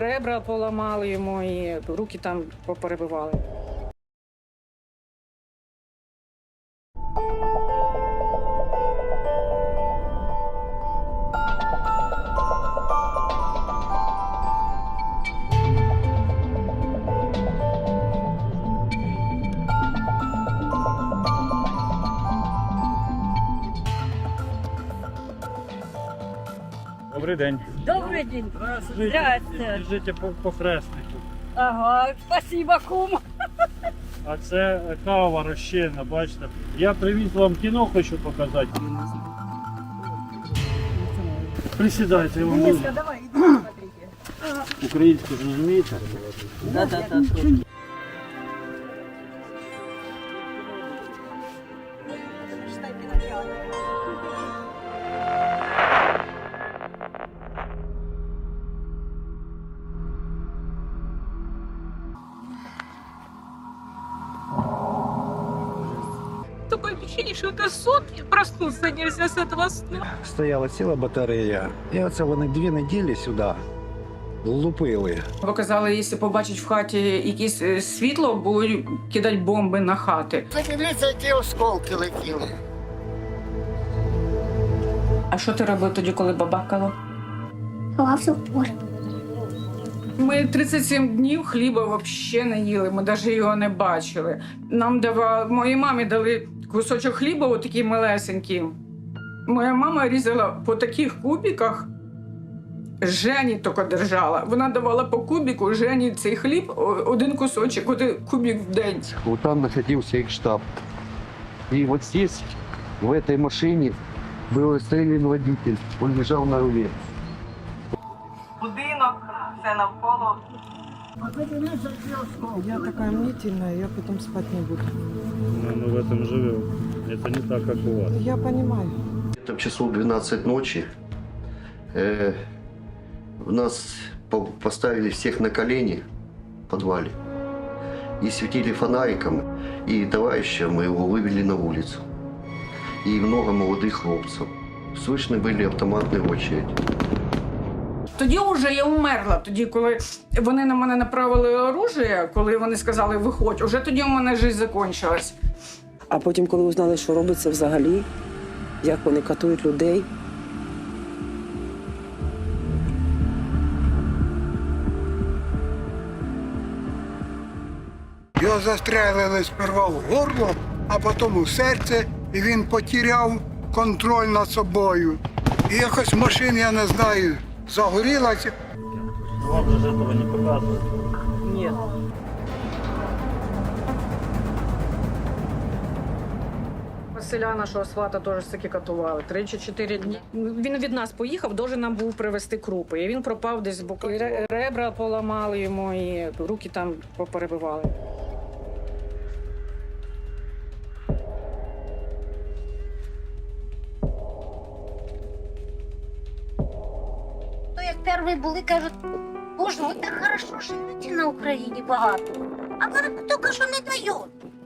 Ребра поламали йому і руки там поперебивали. Добрий день. Добрый день. Здравствуйте. Здравствуйте. Біжите по, по хреснику. Ага, спасибо, кум. А це кава розчинна, бачите. Я привіз вам кіно, хочу показати. Присідайте, я вам буду. давай, иди смотрите. Українську ж розумієте? Да, да, да. Такое ощущение, что это сон, и проснуться нельзя с этого сна. стояла ціла батарея. І оце вони дві неділі сюди лупили. Бо казали, якщо побачать в хаті якесь е, світло, будуть кидати бомби на хати. Подивіться, які осколки летіли. А що ти робив тоді, коли бабакало? Ховався в полі. Ми 37 днів хліба взагалі не їли, ми навіть його не бачили. Нам давали, моїй мамі дали кусочок хліба, отакий малесенький. Моя мама різала по таких кубиках. Жені тільки держала. Вона давала по кубику Жені цей хліб, один кусочок, один кубик в день. Вот там находился их штаб. И вот здесь, в этой машине, был расстрелян водитель. Он лежал на руле. Будинок, все навколо. Я такая мнительная, я потом спать не буду. Ну, мы в этом живем. Это не так, как у вас. Я понимаю. В часов 12 ночи э, нас по- поставили всех на колени в подвале и светили фонариком. И товарища моего вывели на улицу. И много молодых хлопцев. Слышны были автоматные очереди. Тоді вже я умерла. Тоді, коли вони на мене направили оружие, коли вони сказали виходь, уже тоді у мене життя закінчилась. А потім, коли узнали, що робиться взагалі, як вони катують людей, Його застрелили сперва в горло, а потім у серце, і він потеряв контроль над собою. І якось машина, я не знаю, загорілася. Вам же этого не показывают. ні. Василя нашого свата теж таки катували. Три чи чотири дні. Він від нас поїхав, должен нам був привезти крупи. І він пропав десь боку. Ре- Ребра поламали йому і руки там поперебивали. То були, кажуть, боже, ви так хорошо живете на Україні багато. А вам хто каже, не дає.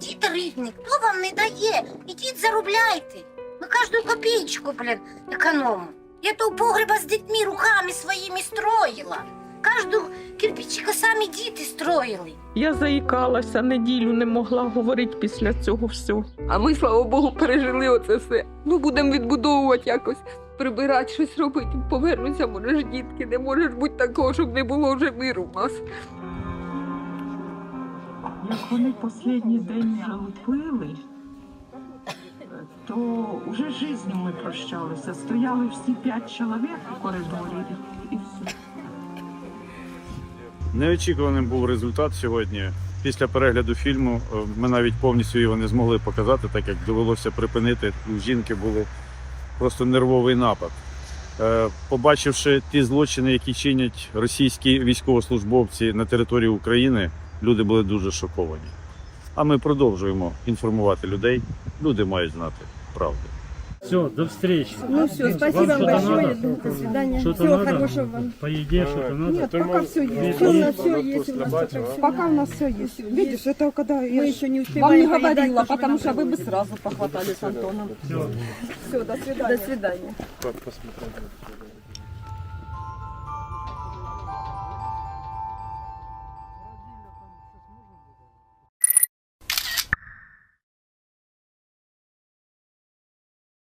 Дід рідний, хто вам не дає? Ідіть заробляйте. Ми кожну копійку, блін, економимо. Я то погреба з дітьми руками своїми строїла. Кожну кирпичика самі діти строїли. Я заїкалася, неділю не могла говорити після цього всього. А ми, слава Богу, пережили оце все. Ну, будемо відбудовувати якось, прибирати, щось робити. Повернуться, може дітки, не може бути такого, щоб не було вже миру в нас. Як вони останній день вже лупили, то вже життю ми прощалися. Стояли всі п'ять чоловік у коридорі і все. Неочікуваним був результат сьогодні. Після перегляду фільму е, ми навіть повністю його не змогли показати, так як довелося припинити. У жінки були просто нервовий напад. Е, Побачивши ті злочини, які чинять російські військовослужбовці на території України, люди були дуже шоковані. А ми продовжуємо інформувати людей. Люди мають знати правду. Все, до встречи. Ну все, спасибо вам большое. До свидания. Что-то Всего надо? хорошего вам. По еде что-то надо? Нет, пока все есть. Нет, Все у есть нас все есть. У нас пока всё. Пока у нас все есть. Видишь, это когда Мы я еще не вам успеваем не поедать, говорила, потому потому что что вы вы бы бы сразу похватали с Антоном. все, до свидания. До свидания.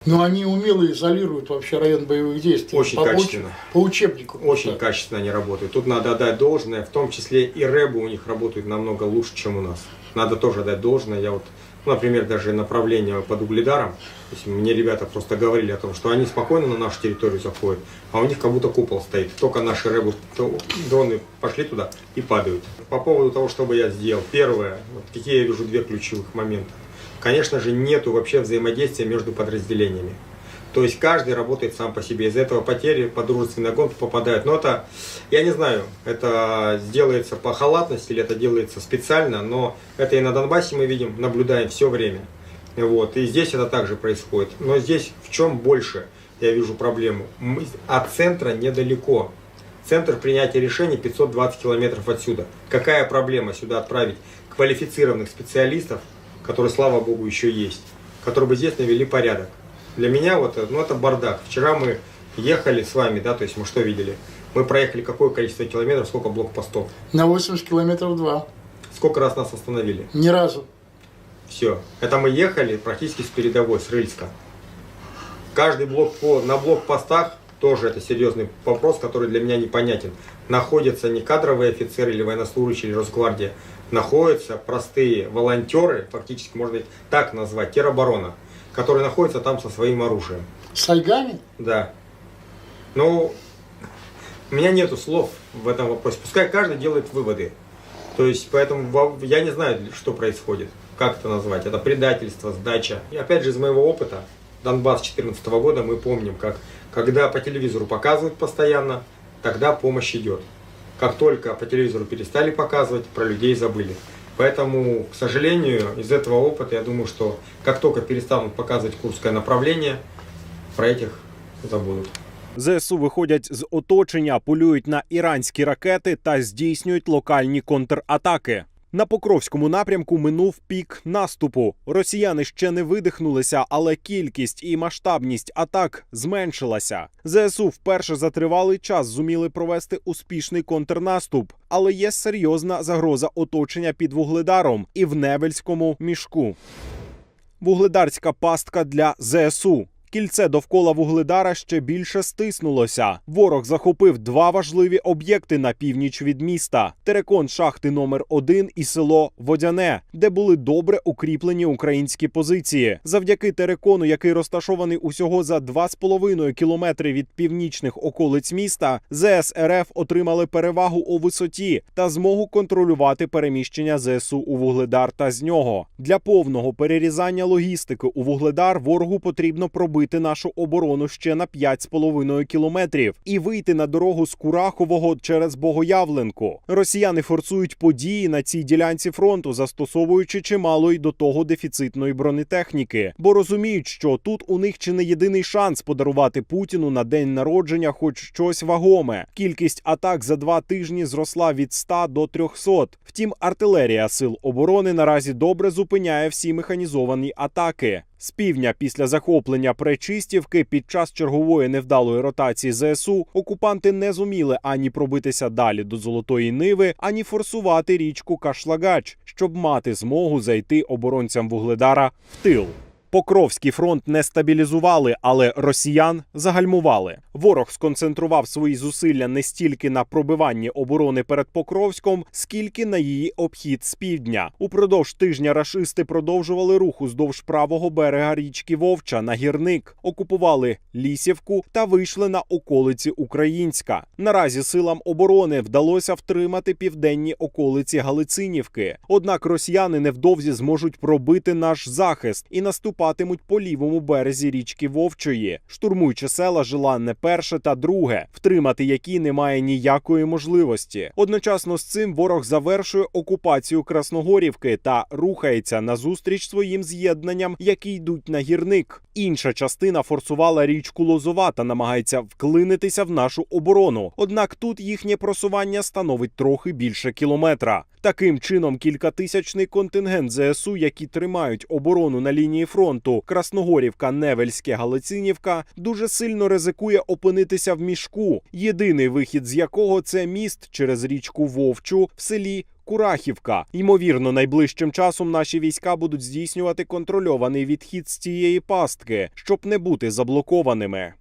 Но они умело изолируют вообще район боевых действий. Очень по, уч- качественно. По учебнику. Очень Да. качественно они работают. Тут надо отдать должное, в том числе и рэбы у них работают намного лучше, чем у нас. Надо тоже отдать должное. Я вот, например, даже направление под Угледаром, то есть мне ребята просто говорили о том, что они спокойно на нашу территорию заходят, а у них как будто купол стоит. Только наши рэбы, дроны пошли туда и падают. По поводу того, что бы я сделал. Первое, вот какие я вижу две ключевых момента. Конечно же, нету вообще взаимодействия между подразделениями. То есть каждый работает сам по себе. Из-за этого потери по дружественной гонке попадают. Но это, я не знаю, это сделается по халатности или это делается специально, но это и на Донбассе мы видим, наблюдаем все время. Вот. И здесь это также происходит. Но здесь в чем больше я вижу проблему? Мы от центра недалеко. Центр принятия решений 520 километров отсюда. Какая проблема сюда отправить квалифицированных специалистов, которые, слава богу, еще есть, которые бы здесь навели порядок? Для меня вот, э, ну это бардак. Вчера мы ехали с вами, да, то есть мы что видели? Мы проехали какое количество километров, сколько блокпостов? На 80 километров два. Сколько раз нас остановили? Ни разу. Все. Это мы ехали практически с передовой, с Рыльска. Каждый блок по, на блокпостах тоже это серьезный вопрос, который для меня непонятен. Находятся не кадровые офицеры или военнослужащие или Росгвардия, находятся простые волонтеры, фактически можно их так назвать, тероборона, которые находятся там со своим оружием. С айгами? Да. Ну, у меня нету слов в этом вопросе. Пускай каждый делает выводы. То есть, поэтому я не знаю, что происходит. Как это назвать? Это предательство, сдача. И опять же, из моего опыта, Донбасс 2014 года, мы помним, как когда по телевизору показывают постоянно, тогда помощь идет. Как только по телевизору перестали показывать, про людей забыли. Поэтому, к сожалению, из этого опыта я думаю, что как только перестанут показывать курское направление, про этих забудут. ЗСУ виходять з оточення, полюють на іранські ракети та здійснюють локальні контратаки. На Покровському напрямку минув пік наступу. Росіяни ще не видихнулися, але кількість і масштабність атак зменшилася. ЗСУ вперше за тривалий час зуміли провести успішний контрнаступ, але є серйозна загроза оточення під вугледаром і в Невельському мішку. Вугледарська пастка для ЗСУ. Кільце довкола вугледара ще більше стиснулося. Ворог захопив два важливі об'єкти на північ від міста: терекон шахти номер 1 і село Водяне, де були добре укріплені українські позиції. Завдяки терекону, який розташований усього за 2,5 кілометри від північних околиць міста, ЗС РФ отримали перевагу у висоті та змогу контролювати переміщення ЗСУ у вугледар та з нього. Для повного перерізання логістики у вугледар ворогу потрібно пробити нашу оборону ще на 5,5 кілометрів і вийти на дорогу з Курахового через Богоявленку. Росіяни форсують події на цій ділянці фронту, застосовуючи чимало й до того дефіцитної бронетехніки, бо розуміють, що тут у них чи не єдиний шанс подарувати Путіну на день народження хоч щось вагоме. Кількість атак за два тижні зросла від 100 до 300. Втім, артилерія сил оборони наразі добре зупиняє всі механізовані атаки. З півдня після захоплення Пречистівки під час чергової невдалої ротації ЗСУ окупанти не зуміли ані пробитися далі до Золотої Ниви, ані форсувати річку Кашлагач, щоб мати змогу зайти оборонцям Вугледара в тил. Покровський фронт не стабілізували, але росіян загальмували. Ворог сконцентрував свої зусилля не стільки на пробиванні оборони перед Покровськом, скільки на її обхід з півдня. Упродовж тижня рашисти продовжували рух уздовж правого берега річки Вовча на гірник, окупували Лісівку та вийшли на околиці Українська. Наразі силам оборони вдалося втримати південні околиці Галицинівки. Однак росіяни невдовзі зможуть пробити наш захист і наступатимуть по лівому березі річки Вовчої, штурмуючи села Желанне перше та друге, втримати які немає ніякої можливості. Одночасно з цим ворог завершує окупацію Красногорівки та рухається назустріч своїм з'єднанням, які йдуть на гірник. Інша частина форсувала річку Лозова та намагається вклинитися в нашу оборону. Однак тут їхнє просування становить трохи більше кілометра. Таким чином, кількатисячний контингент ЗСУ, які тримають оборону на лінії фронту Красногорівка, Невельське, Галицинівка, дуже сильно ризикує опинитися в мішку, єдиний вихід з якого це міст через річку Вовчу в селі. Курахівка. Ймовірно, найближчим часом наші війська будуть здійснювати контрольований відхід з цієї пастки, щоб не бути заблокованими.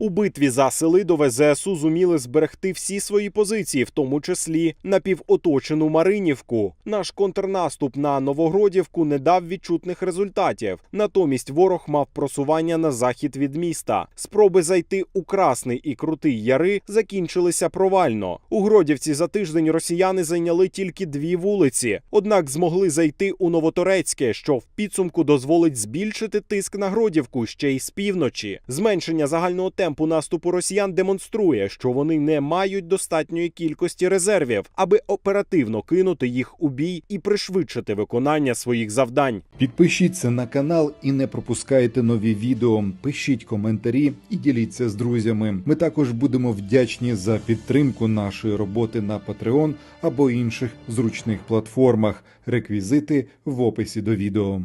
У битві за Селидове ЗСУ зуміли зберегти всі свої позиції, в тому числі напівоточену Маринівку. Наш контрнаступ на Новогродівку не дав відчутних результатів. Натомість ворог мав просування на захід від міста. Спроби зайти у Красний і Крутий Яри закінчилися провально. У Гродівці за тиждень росіяни зайняли тільки дві вулиці, однак змогли зайти у Новоторецьке, що в підсумку дозволить збільшити тиск на Гродівку ще й з півночі. Зменшення загального темпу наступу росіян демонструє, що вони не мають достатньої кількості резервів, аби оперативно кинути їх у бій і пришвидшити виконання своїх завдань. Підпишіться на канал і не пропускайте нові відео. Пишіть коментарі і діліться з друзями. Ми також будемо вдячні за підтримку нашої роботи на Patreon або інших зручних платформах. Реквізити в описі до відео.